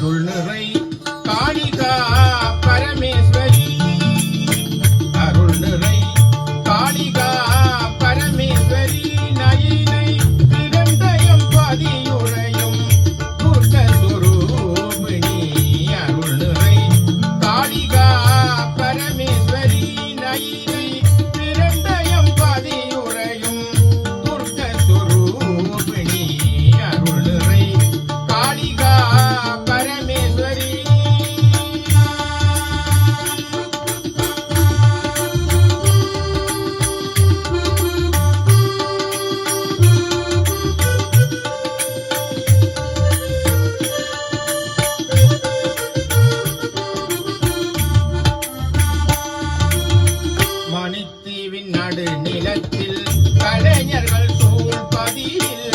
அருள் நிறை Kalika சூழ்பதியில்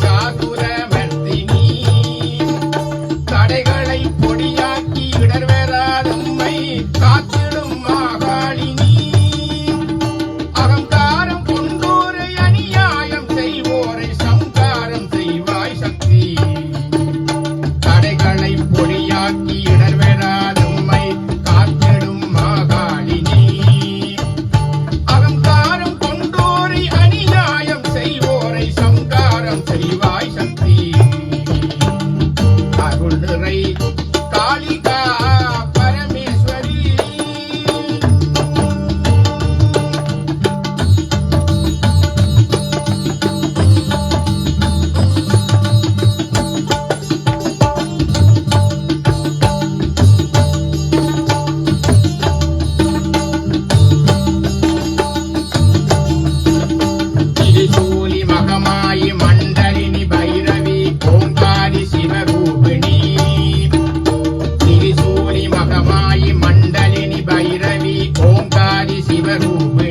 casa. y me cumplí.